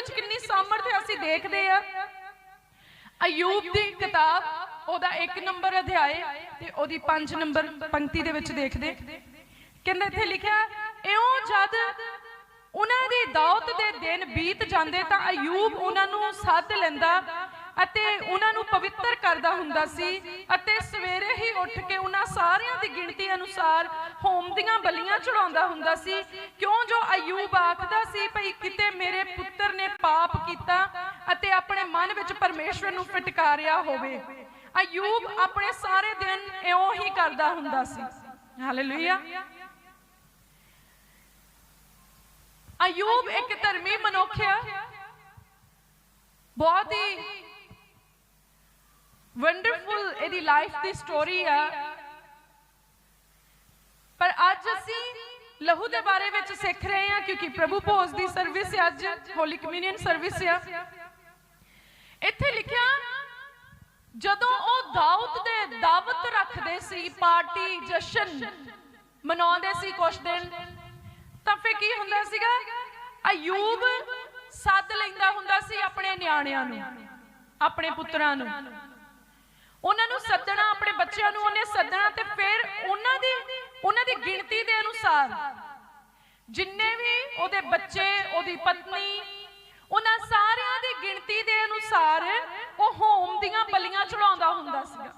ਵਿੱਚ ਕਿੰਨੀ ਸਾਮਰਥ ਹੈ ਅਸੀਂ ਦੇਖਦੇ ਆ ਅਯੂਬ ਦੀ ਕਿਤਾਬ, ਉਹਦਾ 1 ਨੰਬਰ ਅਧਿਆਇ ਤੇ ਉਹਦੀ 5 ਨੰਬਰ ਪੰਕਤੀ ਦੇ ਵਿੱਚ ਦੇਖਦੇ। ਕਹਿੰਦੇ ਇੱਥੇ ਲਿਖਿਆ, ਇਉਂ ਜਦ ਉਹਨਾਂ ਦੀ ਦਾਉਤ ਦੇ ਦਿਨ ਬੀਤ ਜਾਂਦੇ ਤਾਂ ਅਯੂਬ ਉਹਨਾਂ ਨੂੰ ਸੱਦ ਲੈਂਦਾ ਅਤੇ ਉਹਨਾਂ ਨੂੰ ਪਵਿੱਤਰ ਕਰਦਾ ਹੁੰਦਾ ਸੀ ਅਤੇ ਸਵੇਰੇ ਹੀ ਉੱਠ ਕੇ ਉਹਨਾਂ ਸਾਰਿਆਂ ਦੀ ਗਿਣਤੀ ਅਨੁਸਾਰ ਹੋਮ ਦੀਆਂ ਬਲੀਆਂ ਚੜਾਉਂਦਾ ਹੁੰਦਾ ਸੀ। ਕਿਉਂ ਜੋ ਅਯੂਬ ਆਖਦਾ ਸੀ, ਭਈ ਕਿਤੇ ਮੇਰੇ ਪੁੱਤਰ ਨੇ ਪਾਪ ਕੀਤਾ ਅਤੇ ਆਪਣੇ ਮਨ ਵਿੱਚ ਪਰਮੇਸ਼ਵਰ ਨੂੰ ਫਟਕਾਰਿਆ ਹੋਵੇ। ਅਯੂਬ ਆਪਣੇ ਸਾਰੇ ਦਿਨ ਇਉਂ ਹੀ ਕਰਦਾ ਹੁੰਦਾ ਸੀ। ਹਾਲੇਲੂਇਆ ਅਯੂਬ ਇੱਕ ਧਰਮੀ ਮਨੁੱਖ ਆ। ਬਹੁਤ ਹੀ ਵੰਡਰਫੁਲ ਇਹਦੀ ਲਾਈਫ ਦੀ ਸਟੋਰੀ ਆ। ਪਰ ਅੱਜ ਅਸੀਂ ਲਹੂ ਦੇ ਬਾਰੇ ਵਿੱਚ ਸਿੱਖ ਰਹੇ ਹਾਂ, ਕਿਉਂਕਿ ਪ੍ਰਭੂ ਭੋਜ ਦੀ ਸਰਵਿਸ ਅੱਜ ਹੋਲੀ ਕਮਿਊਨੀਅਨ ਸਰਵਿਸ ਆ। ਇੱਥੇ ਲਿਖਿਆ, ਜਦੋਂ ਉਹ ਦਾਊਦ ਦੇ ਦਾਵਤ ਰੱਖਦੇ ਸੀ, ਪਾਰਟੀ, ਜਸ਼ਨ ਮਨਾਉਂਦੇ ਸੀ ਕੁਝ ਦਿਨ, ਤਾਂ ਫੇ ਕੀ ਹੁੰਦਾ ਸੀਗਾ? ਅਯੂਬ ਸੱਦ ਲੈਂਦਾ ਹੁੰਦਾ ਸੀ ਆਪਣੇ ਨਿਆਣਿਆਂ ਨੂੰ, ਆਪਣੇ ਪੁੱਤਰਾਂ ਨੂੰ। ਉਹਨਾਂ ਨੂੰ ਸੱਦਣਾ, ਆਪਣੇ ਬੱਚਿਆਂ ਨੂੰ ਉਹਨੇ ਸੱਦਣਾ ਤੇ ਫਿਰ ਉਹਨਾਂ ਦੀ ਉਹਨਾਂ ਦੀ ਗਿਣਤੀ ਦੇ ਅਨੁਸਾਰ ਜਿੰਨੇ ਵੀ ਉਹਦੇ ਬੱਚੇ, ਉਹਦੀ ਪਤਨੀ, ਉਹਨਾਂ ਸਾਰਿਆਂ ਦੀ ਗਿਣਤੀ ਦੇ ਅਨੁਸਾਰ ਉਹ ਹੋਮ ਦੀਆਂ ਬਲੀਆਂ ਚੜਾਉਂਦਾ ਹੁੰਦਾ ਸੀਗਾ।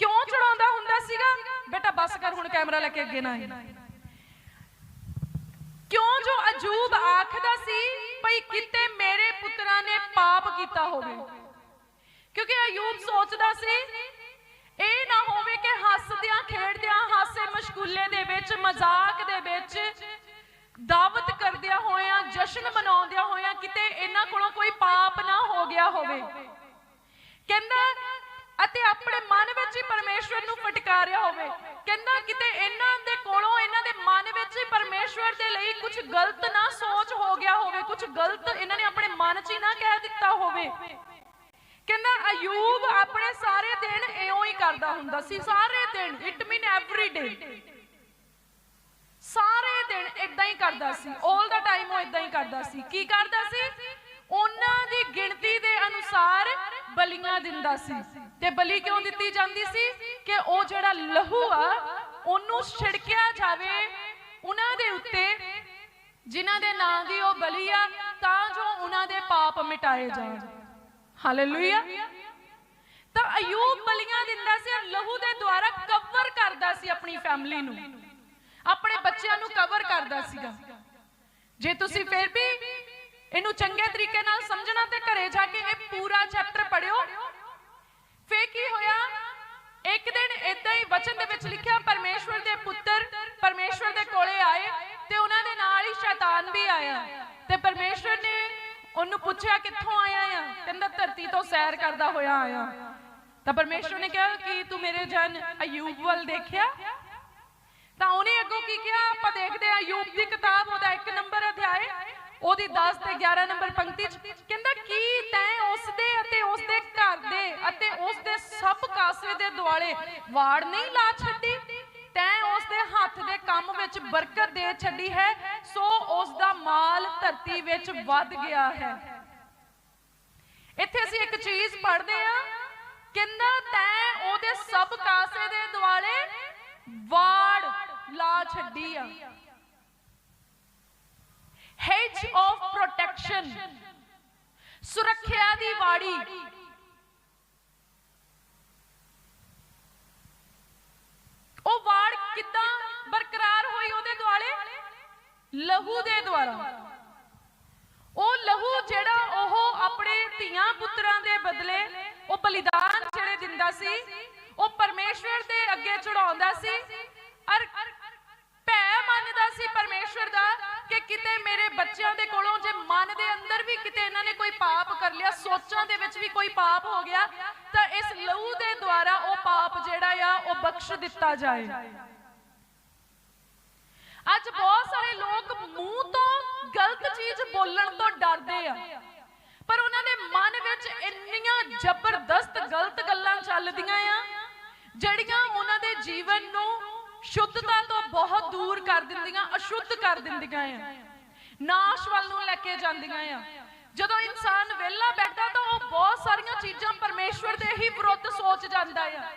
ਕਿਉਂ ਚੜਾਉਂਦਾ ਹੁੰਦਾ ਸੀਗਾ? ਬੇਟਾ ਬਸ ਕਰ, ਹੁਣ ਕੈਮਰਾ ਲੈ ਕੇ ਅੱਗੇ ਨਾ ਆਏ ਕਿਉਂ ਜੋ ਅਜੂਬ ਆਖਦਾ ਸੀ, ਭਈ ਕਿਤੇ ਮੇਰੇ ਪੁੱਤਰਾਂ ਨੇ ਪਾਪ ਕੀਤਾ ਹੋਵੇ। ਕਿਉਂਕਿ ਅਯੂਬ ਸੋਚਦਾ ਸੀ, ਇਹ ਨਾ ਹੋਵੇ ਕਿ ਹੱਸਦਿਆਂ ਖੇਡਦਿਆਂ ਹਾਸੇ ਮਸ਼ਗੂਲੇ ਦੇ ਵਿੱਚ, ਮਜ਼ਾਕ ਦੇ ਵਿੱਚ ਦਾਵਤ ਕਰਦਿਆਂ ਹੋਇਆਂ, ਜਸ਼ਨ ਮਨਾਉਂਦਿਆਂ ਹੋਇਆਂ ਕਿਤੇ ਇਹਨਾਂ ਕੋਲੋਂ ਕੋਈ ਪਾਪ ਨਾ ਹੋ ਗਿਆ ਹੋਵੇ। ਕਹਿੰਦਾ, ਅਤੇ ਆਪਣੇ ਮਨ ਵਿੱਚ ਹੀ ਪਰਮੇਸ਼ਵਰ ਨੂੰ ਫਟਕਾਰਿਆ ਹੋਵੇ। ਕਹਿੰਦਾ, ਕਿਤੇ ਇਹਨਾਂ ਦੇ ਕੋਲੋਂ, ਇਹਨਾਂ ਦੇ ਮਨ ਵਿੱਚ ਹੀ ਪਰਮੇਸ਼ਵਰ ਦੇ ਲਈ ਕੁਝ ਗਲਤ ਨਾ ਸੋਚ ਹੋ ਗਿਆ ਹੋਵੇ ਕੁਝ ਗਲਤ ਇਹਨਾਂ ਨੇ ਆਪਣੇ ਮਨ 'ਚ ਹੀ ਨਾ ਕਹਿ ਦਿੱਤਾ ਹੋਵੇ। ਕਹਿੰਦਾ ਅਯੂਬ ਆਪਣੇ ਸਾਰੇ ਦਿਨ ਇਉਂ ਹੀ ਕਰਦਾ ਹੁੰਦਾ ਸੀ। ਸਾਰੇ ਦਿਨ ਇਟ ਮੀਨ ਐਵਰੀ ਡੇ ਸਾਰੇ ਦਿਨ ਇਦਾਂ ਹੀ ਕਰਦਾ ਸੀ। 올 ਦਾ ਟਾਈਮ ਉਹ ਇਦਾਂ ਹੀ ਕਰਦਾ ਸੀ। ਕੀ ਕਰਦਾ ਸੀ? ਉਹਨਾਂ ਦੀ ਗਿਣਤੀ ਦੇ ਅਨੁਸਾਰ ਬਲੀਆਂ ਦਿੰਦਾ ਸੀ। ਤੇ ਬਲੀ ਕਿਉਂ ਦਿੱਤੀ ਜਾਂਦੀ ਸੀ? ਕਿ ਉਹ ਜਿਹੜਾ ਲਹੂ ਆ, ਉਹਨੂੰ ਛਿੜਕਿਆ ਜਾਵੇ ਉਹਨਾਂ ਦੇ ਉੱਤੇ, ਜਿਨ੍ਹਾਂ ਦੇ ਨਾਂ ਦੀ ਉਹ ਬਲੀ ਆ, ਤਾਂ ਜੋ ਉਹਨਾਂ ਦੇ ਪਾਪ ਮਿਟਾਏ ਜਾਣ। ਹਾਲੇਲੂਇਆ ਤਾਂ ਅਯੂਬ ਬਲੀਆਂ ਦਿੰਦਾ ਸੀ ਔਰ ਲਹੂ ਦੇ ਦੁਆਰਾ ਕਵਰ ਕਰਦਾ ਸੀ ਆਪਣੀ ਫੈਮਿਲੀ ਨੂੰ। ਆਪਣੇ ਬੱਚਿਆਂ ਨੂੰ ਕਵਰ ਕਰਦਾ ਸੀਗਾ। ਜੇ ਤੁਸੀਂ ਫਿਰ ਵੀ ਇਹਨੂੰ ਚੰਗੇ ਤਰੀਕੇ ਨਾਲ ਸਮਝਣਾ ਤੇ ਘਰੇ ਜਾ ਕੇ ਇਹ ਪੂਰਾ ਚੈਪਟਰ ਪੜਿਓ ਫੇ ਕੀ ਹੋਇਆ? ਇੱਕ ਦਿਨ ਇਦਾਂ ਹੀ ਵਚਨ ਦੇ ਵਿੱਚ ਲਿਖਿਆ ਪਰਮੇਸ਼ਵਰ ਦੇ ਪੁੱਤਰ ਪਰਮੇਸ਼ਵਰ ਦੇ ਕੋਲੇ ਆਏ ਤੇ ਉਹਨਾਂ ਦੇ ਨਾਲ ਹੀ ਸ਼ੈਤਾਨ ਵੀ ਆਇਆ। ਤੇ ਪਰਮੇਸ਼ਵਰ ਨੇ ਉਹਨੂੰ ਪੁੱਛਿਆ ਕਿੱਥੋਂ ਆਇਆ ਆ? ਕਹਿੰਦਾ ਧਰਤੀ ਤੋਂ ਸੈਰ ਕਰਦਾ ਹੋਇਆ ਆਇਆ। ਤਾਂ ਪਰਮੇਸ਼ਵਰ ਨੇ ਕਿਹਾ, ਕਿ ਤੂੰ ਮੇਰੇ ਜਨ ਅਯੂਬ ਵੱਲ ਦੇਖਿਆ? ਤਾਂ ਉਹਨੇ ਅੱਗੋਂ ਕੀ ਕਿਹਾ? ਆਪਾਂ ਦੇਖਦੇ ਆ ਅਯੂਬ ਦੀ ਕਿਤਾਬ, ਉਹਦਾ 1 ਨੰਬਰ ਅਧਿਆਏ ਉਹਦੀ 10 ਤੇ 11 ਨੰਬਰ ਪੰਕਤੀ ਚ ਕਹਿੰਦਾ, ਕੀ ਤੈਂ ਉਸ ਦੇ ਅਤੇ ਉਸ ਦੇ ਘਰ ਦੇ ਅਤੇ ਉਸ ਦੇ ਸਭ ਕਾਸੇ ਦੇ ਦੁਆਲੇ ਵਾੜ ਨਹੀਂ ਲਾ ਛੱਡੀ? ਤੈਂ ਉਸ ਦੇ ਹੱਥ ਦੇ ਕੰਮ ਵਿੱਚ ਬਰਕਤ ਦੇ ਛੱਡੀ ਹੈ ਸੋ ਉਸ ਦਾ ਮਾਲ ਧਰਤੀ ਵਿੱਚ ਵੱਧ ਗਿਆ ਹੈ। ਇੱਥੇ ਅਸੀਂ ਇੱਕ ਚੀਜ਼ ਪੜ੍ਹਦੇ ਆ ਕਹਿੰਦਾ ਤੈਂ ਉਹਦੇ ਸਭ ਕਾਸੇ ਦੇ ਦੁਆਲੇ ਵਾੜ ਲਾ ਛੱਡੀ ਆ। Hedge of protection, ਸੁਰੱਖਿਆ ਦੀ ਵਾੜੀ। ਉਹ ਵਾੜ ਕਿੱਦਾਂ ਬਰਕਰਾਰ ਹੋਈ ਉਹਦੇ ਦੁਆਲੇ ਲਹੂ ਦੇ ਦੁਆਰਾ। ਉਹ ਲਹੂ ਜਿਹੜਾ ਉਹ ਆਪਣੇ ਧੀਆਂ ਪੁੱਤਰਾਂ ਦੇ ਬਦਲੇ ਉਹ ਬਲੀਦਾਨ ਜਿਹੜੇ ਦਿੰਦਾ ਸੀ, ਉਹ ਪਰਮੇਸ਼ਵਰ ਦੇ ਅੱਗੇ ਚੜਾਉਂਦਾ ਸੀ। ਅਰ ਭੈ ਮੰਨਦਾ ਸੀ ਪਰਮੇਸ਼ਵਰ ਦਾ ਕਿ ਕਿਤੇ ਮੇਰੇ ਬੱਚਿਆਂ ਦੇ ਕੋਲੋਂ ਜੇ ਮਨ ਦੇ ਅੰਦਰ ਵੀ ਕਿਤੇ ਇਹਨਾਂ ਨੇ ਕੋਈ ਪਾਪ ਕਰ ਲਿਆ, ਸੋਚਾਂ ਦੇ ਵਿੱਚ ਵੀ ਕੋਈ ਪਾਪ ਹੋ ਗਿਆ, ਤਾਂ ਇਸ ਲਹੂ ਦੇ ਦੁਆਰਾ ਉਹ ਪਾਪ ਜਿਹੜਾ ਆ, ਉਹ ਬਖਸ਼ ਦਿੱਤਾ ਜਾਏ। ਅੱਜ ਬਹੁਤ ਸਾਰੇ ਲੋਕ ਮੂੰਹ ਤੋਂ ਗਲਤ ਚੀਜ਼ ਬੋਲਣ ਤੋਂ ਡਰਦੇ ਆ। ਪਰ ਉਹਨਾਂ ਦੇ ਮਨ ਵਿੱਚ ਇੰਨੀਆਂ ਜ਼ਬਰਦਸਤ ਗਲਤ ਗੱਲਾਂ ਚੱਲਦੀਆਂ ਆ, ਜਿਹੜੀਆਂ ਉਹਨਾਂ ਦੇ ਜੀਵਨ ਨੂੰ ਸ਼ੁੱਧਤਾ ਤੋਂ ਬਹੁਤ ਦੂਰ ਕਰ ਦਿੰਦੀਆਂ, ਅਸ਼ੁੱਧ ਕਰ ਦਿੰਦੀਆਂ ਆ। ਨਾਸ਼ ਵੱਲ ਨੂੰ ਲੈ ਕੇ ਜਾਂਦੀਆਂ ਆ। ਜਦੋਂ ਇਨਸਾਨ ਵਿਹਲਾ ਬੈਠਦਾ ਤਾਂ ਉਹ ਬਹੁਤ ਸਾਰੀਆਂ ਚੀਜ਼ਾਂ ਪਰਮੇਸ਼ਵਰ ਦੇ ਹੀ ਵਿਰੁੱਧ ਸੋਚ ਜਾਂਦਾ ਆ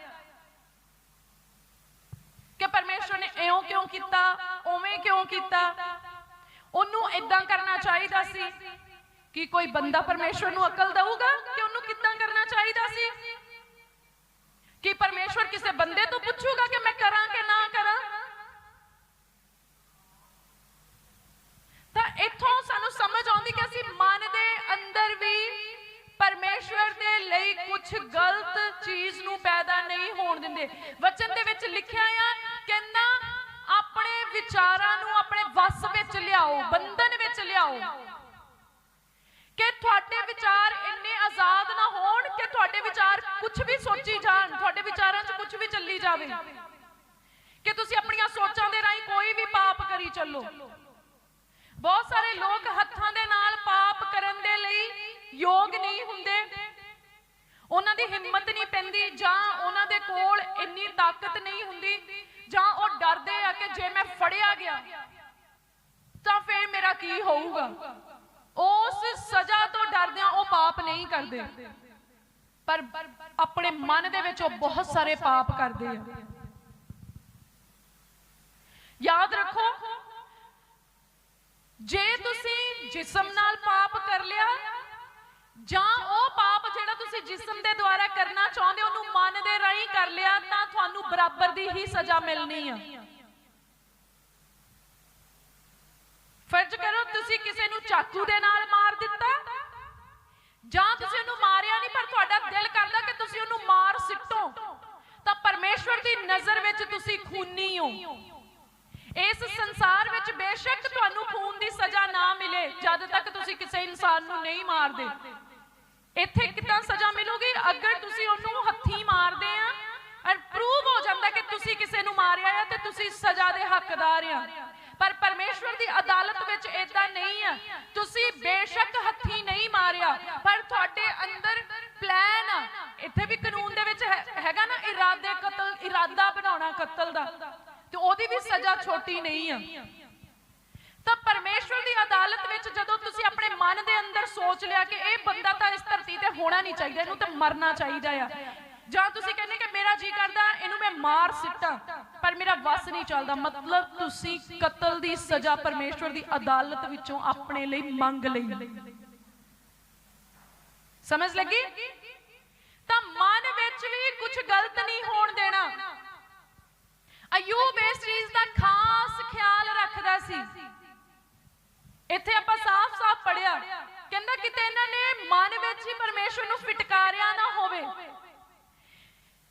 ਕਿ ਪਰਮੇਸ਼ਵਰ ਨੇ ਇਉਂ ਕਿਉਂ ਕੀਤਾ, ਉਵੇਂ ਕਿਉਂ ਕੀਤਾ? ਉਹਨੂੰ ਇਦਾਂ ਕਰਨਾ ਚਾਹੀਦਾ ਸੀ ਕਿ ਕੋਈ ਬੰਦਾ ਪਰਮੇਸ਼ਵਰ ਨੂੰ ਅਕਲ ਦਊਗਾ ਕਿ ਉਹਨੂੰ ਕਿੱਦਾਂ ਕਰਨਾ ਚਾਹੀਦਾ ਸੀ? ਕਿ ਪਰਮੇਸ਼ਵਰ ਕਿਸੇ ਬੰਦੇ ਤੋਂ ਪੁੱਛੂਗਾ ਕਿ ਮੈਂ ਕਰਾਂ ਕਿ ਨਾ ਕਰਾਂ? ਤਾਂ ਇੱਥੋਂ ਸਾਨੂੰ ਸਮਝ ਆਉਂਦੀ ਕਿ ਅਸੀਂ ਮਨ ਦੇ ਅੰਦਰ ਵੀ ਪਰਮੇਸ਼ਵਰ ਦੇ ਲਈ ਕੁਝ ਗਲਤ ਚੀਜ਼ ਨੂੰ ਪੈਦਾ ਨਹੀਂ ਹੋਣ ਦਿੰਦੇ। ਵਚਨ ਦੇ ਵਿੱਚ ਲਿਖਿਆ ਆ ਵਿਚਾਰਾਂ ਨੂੰ ਆਪਣੇ ਵੱਸ ਵਿੱਚ ਲਿਆਓ, ਬੰਧਨ ਵਿੱਚ ਲਿਆਓ। ਕਿ ਤੁਹਾਡੇ ਵਿਚਾਰ ਇੰਨੇ ਆਜ਼ਾਦ ਨਾ ਹੋਣ ਕਿ ਤੁਹਾਡੇ ਵਿਚਾਰ ਕੁਝ ਵੀ ਸੋਚੀ ਜਾਣ, ਤੁਹਾਡੇ ਵਿਚਾਰਾਂ 'ਚ ਕੁਝ ਵੀ ਚੱਲੀ ਜਾਵੇ। ਕਿ ਤੁਸੀਂ ਆਪਣੀਆਂ ਸੋਚਾਂ ਦੇ ਰਾਹੀਂ ਕੋਈ ਵੀ ਪਾਪ ਕਰੀ ਚੱਲੋ। ਬਹੁਤ ਸਾਰੇ ਲੋਕ ਹੱਥਾਂ ਦੇ ਨਾਲ ਪਾਪ ਕਰਨ ਦੇ ਲਈ ਯੋਗ ਨਹੀਂ ਹੁੰਦੇ। ਉਹਨਾਂ ਦੀ ਹਿੰਮਤ ਨਹੀਂ ਪੈਂਦੀ ਜਾਂ ਉਹਨਾਂ ਦੇ ਕੋਲ ਇੰਨੀ ਤਾਕਤ ਨਹੀਂ ਹੁੰਦੀ ਜਾਂ ਉਹ ਡਰਦੇ ਆ ਕਿ ਜੇ ਮੈਂ ਫੜਿਆ ਗਿਆ, ਤਾਂ ਫਿਰ ਮੇਰਾ ਕੀ ਹੋਊਗਾ? ਉਸ ਸਜ਼ਾ ਤੋਂ ਡਰਦਿਆਂ ਉਹ ਪਾਪ ਨਹੀਂ ਕਰਦੇ। ਪਰ ਆਪਣੇ ਮਨ ਦੇ ਵਿੱਚ ਉਹ ਬਹੁਤ ਸਾਰੇ ਪਾਪ ਕਰਦੇ ਆ। ਯਾਦ ਰੱਖੋ, ਜੇ ਤੁਸੀਂ ਜਿਸਮ ਨਾਲ ਪਾਪ ਕਰ ਲਿਆ, ਜਾਂ ਉਹ ਪਾਪ ਜਿਹੜਾ ਤੁਸੀਂ ਜਿਸਮ ਦੇ ਦੁਆਰਾ ਕਰਨਾ ਚਾਹੁੰਦੇ ਹੋ, ਉਹਨੂੰ ਮਨ ਦੇ ਰਾਹੀਂ ਕਰ ਲਿਆ, ਤਾਂ ਤੁਹਾਨੂੰ ਬਰਾਬਰ ਦੀ ਹੀ ਸਜ਼ਾ ਮਿਲਣੀ ਆ। ਫਰਜ਼ ਕਰੋ ਤੁਸੀਂ ਕਿਸੇ ਨੂੰ ਚਾਕੂ ਦੇ ਨਾਲ ਮਾਰ ਦਿੱਤਾ। ਜਾਂ ਤੁਸੀਂ ਉਹਨੂੰ ਮਾਰਿਆ ਨਹੀਂ, ਪਰ ਤੁਹਾਡਾ ਦਿਲ ਕਰਦਾ ਕਿ ਤੁਸੀਂ ਉਹਨੂੰ ਮਾਰ ਸਿੱਟੋ। ਤਾਂ ਪਰਮੇਸ਼ਵਰ ਦੀ ਨਜ਼ਰ ਵਿੱਚ ਤੁਸੀਂ ਖੂਨੀ ਹੋ। ਇਸ ਸੰਸਾਰ ਵਿੱਚ ਬੇਸ਼ੱਕ ਤੁਹਾਨੂੰ ਖੂਨ ਦੀ ਸਜ਼ਾ ਨਾ ਮਿਲੇ, ਜਦ ਤੱਕ ਤੁਸੀਂ ਕਿਸੇ ਇਨਸਾਨ ਨੂੰ ਨਹੀਂ ਮਾਰਦੇ। ਇੱਥੇ ਕਿਦਾਂ ਸਜ਼ਾ ਮਿਲੂਗੀ? ਅਗਰ ਤੁਸੀਂ ਉਹਨੂੰ ਹੱਥੀ ਮਾਰਦੇ ਆ ਔਰ ਪ੍ਰੂਵ ਹੋ ਜਾਂਦਾ ਕਿ ਤੁਸੀਂ ਕਿਸੇ ਨੂੰ ਮਾਰਿਆ ਹੈ ਤੇ ਤੁਸੀਂ ਸਜ਼ਾ ਦੇ ਹੱਕਦਾਰ ਆ। ਪਰ ਪਰਮੇਸ਼ਵਰ ਦੀ ਅਦਾਲਤ ਵਿੱਚ ਇਦਾਂ ਨਹੀਂ ਆ। ਤੁਸੀਂ ਬੇਸ਼ੱਕ ਹੱਥੀ ਨਹੀਂ ਮਾਰਿਆ, ਪਰ ਤੁਹਾਡੇ ਅੰਦਰ ਪਲਾਨ ਆ। ਇੱਥੇ ਵੀ ਕਾਨੂੰਨ ਦੇ ਵਿੱਚ ਹੈਗਾ ਨਾ ਇਰਾਦੇ ਕਤਲ, ਇਰਾਦਾ ਬਣਾਉਣਾ ਕਤਲ ਦਾ। ਤੇ ਉਹਦੀ ਵੀ ਸਜ਼ਾ ਛੋਟੀ ਨਹੀਂ ਆ। ਤਾਂ ਪਰਮੇਸ਼ਵਰ ਦੀ ਅਦਾਲਤ ਵਿੱਚ ਜਦੋਂ ਤੁਸੀਂ ਆਪਣੇ ਮਨ ਦੇ ਅੰਦਰ ਸੋਚ ਲਿਆ ਕਿ ਇਹ ਬੰਦਾ ਤਾਂ ਇਸ ਧਰਤੀ ਤੇ ਹੋਣਾ ਨਹੀਂ ਚਾਹੀਦਾ, ਇਹਨੂੰ ਤਾਂ ਮਰਨਾ ਚਾਹੀਦਾ ਆ। ਜਾਂ ਤੁਸੀਂ ਕਹਿੰਦੇ ਕਿ ਮੇਰਾ ਜੀ ਕਰਦਾ, ਇਹਨੂੰ ਮੈਂ ਮਾਰ ਸਿੱਟਾਂ, ਪਰ ਮੇਰਾ ਵਸ ਨਹੀਂ ਚੱਲਦਾ। ਮਤਲਬ ਤੁਸੀਂ ਕਤਲ ਦੀ ਸਜ਼ਾ ਪਰਮੇਸ਼ਵਰ ਦੀ ਅਦਾਲਤ ਵਿੱਚੋਂ ਆਪਣੇ ਲਈ ਮੰਗ ਲਈ। ਸਮਝ ਲੱਗੀ? ਤਾਂ ਮਨ ਵਿੱਚ ਵੀ ਕੁਝ ਗਲਤ ਨਹੀਂ ਹੋਣ ਦੇਣਾ। ਅਯੂਬ ਇਸ ਚੀਜ਼ ਦਾ ਖਾਸ ਖਿਆਲ ਰੱਖਦਾ ਸੀ। ਇੱਥੇ ਆਪਾਂ ਸਾਫ਼-ਸਾਫ਼ ਪੜਿਆ ਕਹਿੰਦਾ ਕਿਤੇ ਇਹਨਾਂ ਨੇ ਮਨ ਵਿੱਚ ਹੀ ਪਰਮੇਸ਼ਵਰ ਨੂੰ ਫਿਟ ਨਾ ਹੋਵੇ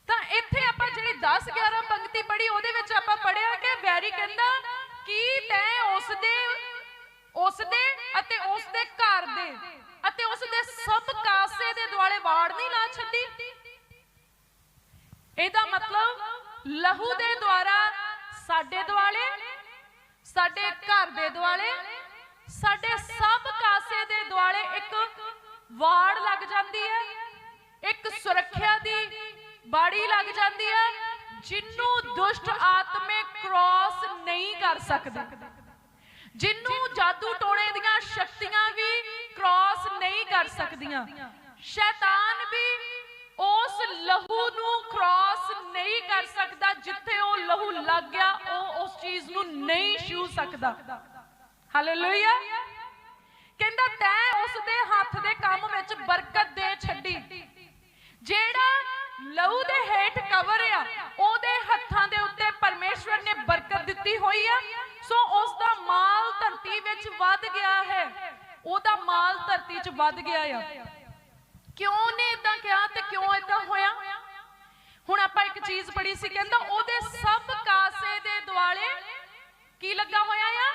ਤਾਂ ਇੱਥੇ ਆਪਾਂ ਜਿਹੜੀ 10 11 ਪੰਕਤੀ ਪੜ੍ਹੀ, ਉਹਦੇ ਵਿੱਚ ਆਪਾਂ ਪੜਿਆ ਕਿ ਵੈਰੀ ਕਹਿੰਦਾ ਕੀ ਤੈਂ ਉਸ ਦੇ ਉਸ ਦੇ ਅਤੇ ਉਸ ਦੇ ਘਰ ਦੇ ਅਤੇ ਉਸ ਦੇ ਸਭ ਕਾਸੇ ਦੇ ਦੁਆਲੇ ਵਾੜ ਨਹੀਂ ਲਾ ਛੱਡੀ। ਇਹਦਾ ਮਤਲਬ ਲਹੂ ਦੇ ਦੁਆਰਾ ਸਾਡੇ ਦੁਆਲੇ, ਸਾਡੇ ਘਰ ਦੇ ਦੁਆਲੇ, ਸਾਡੇ ਸਭ ਕਾਸੇ ਦੇ ਦੁਆਲੇ ਇੱਕ ਵਾੜ ਲੱਗ ਜਾਂਦੀ ਹੈ, ਇੱਕ ਸੁਰੱਖਿਆ ਦੀ ਬਾੜੀ ਲੱਗ ਜਾਂਦੀ ਹੈ। ਜਿੰਨੂੰ ਦੁਸ਼ਟ ਆਤਮੇ ਕ੍ਰਾਸ ਨਹੀਂ ਕਰ ਸਕਦੇ। ਜਿੰਨੂੰ ਜਾਦੂ ਟੋਣੇ ਦੀਆਂ ਸ਼ਕਤੀਆਂ ਵੀ ਕ੍ਰਾਸ ਨਹੀਂ ਕਰ ਸਕਦੀਆਂ। ਸ਼ੈਤਾਨ ਵੀ ਉਸ ਲਹੂ ਨੂੰ ਕ੍ਰਾਸ ਨਹੀਂ ਕਰ ਸਕਦਾ, ਜਿੱਥੇ ਉਹ ਲਹੂ ਲੱਗ ਗਿਆ, ਉਹ ਉਸ ਚੀਜ਼ ਨੂੰ ਨਹੀਂ ਛੂ ਸਕਦਾ। ਹਾਲੇਲੂਇਆ ਕਹਿੰਦਾ, ਤੈਂ ਉਸ ਦੇ ਹੱਥ ਦੇ ਕੰਮ ਵਿੱਚ ਬਰਕਤ ਦੇ ਛੱਡੀ। ਜਿਹੜਾ ਲਹੂ ਦੇ ਹੇਠ ਕਵਰ ਆ, ਉਹਦੇ ਹੱਥਾਂ ਦੇ ਉੱਤੇ ਪਰਮੇਸ਼ਵਰ ਨੇ ਬਰਕਤ ਦਿੱਤੀ ਹੋਈ ਆ। ਸੋ ਉਸ ਦਾ ਮਾਲ ਧਰਤੀ ਵਿੱਚ ਵੱਧ ਗਿਆ ਹੈ। ਉਹਦਾ ਮਾਲ ਧਰਤੀ 'ਚ ਵੱਧ ਗਿਆ ਆ। ਕਿਉਂ ਨੇ ਇਦਾਂ ਕਿਹਾ ਤੇ ਕਿਉਂ ਇਦਾਂ ਹੋਇਆ? ਹੁਣ ਆਪਾਂ ਇੱਕ ਚੀਜ਼ ਪੜ੍ਹੀ ਸੀ, ਕਹਿੰਦਾ ਉਹਦੇ ਸਭ ਕਾਸੇ ਦੇ ਦੁਆਲੇ ਕੀ ਲੱਗਾ ਹੋਇਆ ਆ?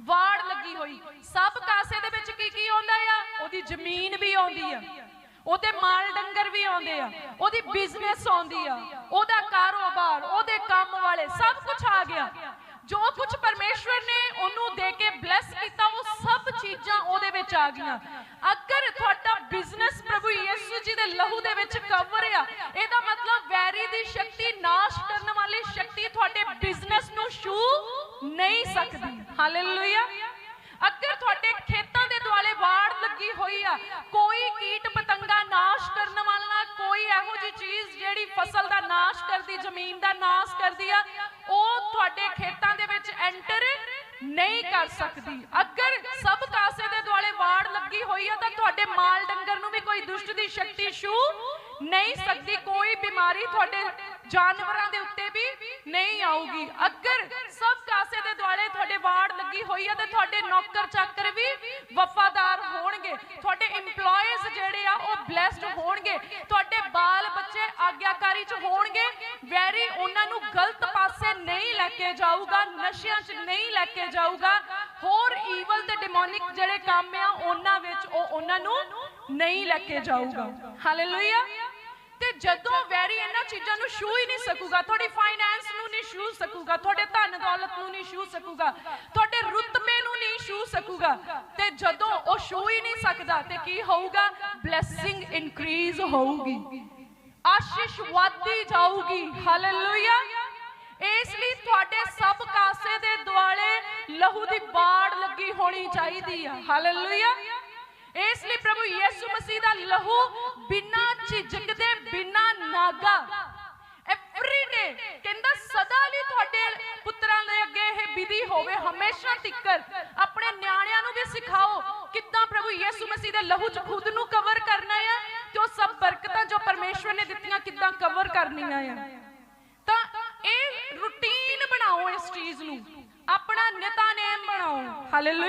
ਵਾੜ ਲੱਗੀ ਹੋਈ। ਸਭ ਕਾਸੇ ਦੇ ਵਿੱਚ ਕੀ ਕੀ ਆਉਂਦਾ ਆ? ਉਹਦੀ ਜ਼ਮੀਨ ਵੀ ਆਉਂਦੀ ਆ। ਉਹਦੇ ਮਾਲ ਡੰਗਰ ਵੀ ਆਉਂਦੇ ਆ, ਉਹਦੀ ਬਿਜ਼ਨਸ ਆਉਂਦੀ ਆ, ਉਹਦਾ ਕਾਰੋਬਾਰ, ਉਹਦੇ ਕੰਮ ਵਾਲੇ, ਸਭ ਕੁਝ ਆ ਗਿਆ। ਜੋ ਕੁਝ ਪਰਮੇਸ਼ਵਰ ਨੇ ਉਹਨੂੰ ਦੇ ਕੇ ਬlesਸ ਕੀਤਾ, ਉਹ ਸਭ ਚੀਜ਼ਾਂ ਉਹਦੇ ਵਿੱਚ ਆ ਗਈਆਂ। ਅਗਰ ਤੁਹਾਡਾ ਬਿਜ਼ਨਸ ਪ੍ਰਭੂ ਯਿਸੂ ਜੀ ਦੇ ਲਹੂ ਦੇ ਵਿੱਚ ਕਵਰ ਆ, ਇਹਦਾ ਮਤਲਬ ਵੈਰੀ ਦੀ ਸ਼ਕਤੀ, ਨਾਸ਼ ਕਰਨ ਵਾਲੀ ਸ਼ਕਤੀ ਤੁਹਾਡੇ ਬਿਜ਼ਨਸ ਨੂੰ ਛੂ ਨਹੀਂ ਸਕਦੀ। ਹਾਲੇਲੂਇਆ ਅਗਰ ਤੁਹਾਡੇ ਖੇਤਾਂ ਦੇ ਦੁਆਲੇ ਬਾੜ ਲੱਗੀ ਹੋਈ ਆ, ਕੋਈ ਕੀਟ ਨਾਸ਼ ਕਰਨ ਵਾਲਾ ਕੋਈ ਇਹੋ ਜੀ ਚੀਜ਼ ਜਿਹੜੀ ਫਸਲ ਦਾ ਨਾਸ਼ ਕਰਦੀ, ਜ਼ਮੀਨ ਦਾ ਨਾਸ਼ ਕਰਦੀ ਆ, ਉਹ ਤੁਹਾਡੇ ਖੇਤਾਂ ਦੇ ਵਿੱਚ ਐਂਟਰ ਨਹੀਂ ਕਰ ਸਕਦੀ। ਅਗਰ ਸਭ ਕਾਸੇ ਦੇ ਦੁਆਲੇ ਵਾੜ ਲੱਗੀ ਹੋਈ ਆ, ਤਾਂ ਤੁਹਾਡੇ ਮਾਲ ਡੰਗਰ ਨੂੰ ਵੀ ਕੋਈ ਦੁਸ਼ਟ ਦੀ ਸ਼ਕਤੀ ਛੂ ਨਹੀਂ ਸਕਦੀ। ਕੋਈ ਬਿਮਾਰੀ ਤੁਹਾਡੇ ਜਾਨਵਰਾਂ ਦੇ ਉੱਤੇ ਵੀ ਨਹੀਂ ਆਊਗੀ। ਅਗਰ ਸਭ ਕਾਸੇ ਦੇ ਦੁਆਲੇ ਤੁਹਾਡੇ ਵਾੜ ਲੱਗੀ ਹੋਈ ਆ, ਤਾਂ ਤੁਹਾਡੇ ਨੌਕਰ ਚਾਕਰ ਵੀ ਵਫਾਦਾਰ ਹੋਣਗੇ। ਤੁਹਾਡੇ EMPLOYEES ਜਿਹੜੇ ਆ, ਉਹ ਬlesed ਹੋਣਗੇ। ਤੁਹਾਡੇ ਬਾਲ ਬੱਚੇ ਆਗਿਆਕਾਰੀ ਚ ਹੋਣਗੇ। ਵੈਰੀ ਉਹਨਾਂ ਨੂੰ ਗਲਤ ਪਾਸੇ ਨਹੀਂ ਲੈ ਕੇ ਜਾਊਗਾ, ਨਸ਼ਿਆਂ 'ਚ ਨਹੀਂ ਲੈ ਕੇ ਜਾਊਗਾ। ਹੋਰ ਈਵਲ ਤੇ ਡਿਮੋਨਿਕ ਜਿਹੜੇ ਕੰਮ ਆ, ਉਹਨਾਂ ਵਿੱਚ ਉਹ ਉਹਨਾਂ ਨੂੰ ਨਹੀਂ ਲੈ ਕੇ ਜਾਊਗਾ। ਹਾਲੇਲੂਇਆ ਤੇ ਜਦੋਂ ਵੈਰੀ ਇਹਨਾਂ ਚੀਜ਼ਾਂ ਨੂੰ ਛੂ ਹੀ ਨਹੀਂ ਸਕੂਗਾ, ਤੁਹਾਡੀ ਫਾਈਨੈਂਸ ਨਹੀਂ ਛੂ ਸਕੂਗਾ, ਤੁਹਾਡੇ ਧਨ ਦੌਲਤ ਨੂੰ ਨਹੀਂ ਛੂ ਸਕੂਗਾ, ਤੁਹਾਡੇ ਰੁਤਬੇ ਨੂੰ ਨਹੀਂ ਛੂ ਸਕੂਗਾ। ਤੇ ਜਦੋਂ ਉਹ ਛੂ ਹੀ ਨਹੀਂ ਸਕਦਾ, ਤੇ ਕੀ ਹੋਊਗਾ? ਬਲੇਸਿੰਗ ਇਨਕਰੀਜ਼ ਹੋਊਗੀ। ਆਸ਼ੀਸ਼ ਵਧਦੀ ਜਾਊਗੀ। ਹਾਲੇਲੂਇਆ ਇਸ ਲਈ ਤੁਹਾਡੇ ਸਭ ਕਾਸੇ ਦੇ ਦੁਆਲੇ ਲਹੂ ਦੀ ਬਾੜ ਲੱਗੀ ਹੋਣੀ ਚਾਹੀਦੀ ਆ। ਹਾਲੇਲੂਇਆ ਇਸ ਲਈ ਪ੍ਰਭੂ ਯਿਸੂ ਮਸੀਹ ਦਾ ਲਹੂ ਬਿਨਾਂ ਝਿਜਕ ਦੇ ਬਿਨਾਂ ਨਾਗਾ ਐਵਰੀ ਡੇ ਕਹਿੰਦਾ ਸਦਾ ਲਈ ਤੁਹਾਡੇ ਪੁੱਤਰਾਂ ਦੇ ਅੱਗੇ ਇਹ ਵਿਧੀ ਹੋਵੇ ਹਮੇਸ਼ਾ ਤਿੱਕਰ। ਆਪਣੇ ਨਿਆਣਿਆਂ ਨੂੰ ਵੀ ਸਿਖਾਓ ਕਿੱਦਾਂ ਪ੍ਰਭੂ ਯਿਸੂ ਮਸੀਹ ਦੇ ਲਹੂ ਚ ਖੁਦ ਨੂੰ ਕਵਰ ਕਰਨਾ ਆ ਤੇ ਉਹ ਸਭ ਬਰਕਤਾਂ ਜੋ ਪਰਮੇਸ਼ਵਰ ਨੇ ਦਿੱਤੀਆਂ ਕਿੱਦਾਂ ਕਵਰ ਕਰਨੀਆਂ ਆ। ਤਾਂ ਇਹ ਰੁਟੀਨ ਬਣਾਓ ਇਸ ਚੀਜ਼ ਨੂੰ। ਆਪਣਾ ਨਿਤਾ ਨਿਤਨੇਮ ਬਣਾਓ। ਹਾਲੇਲੂਇਆ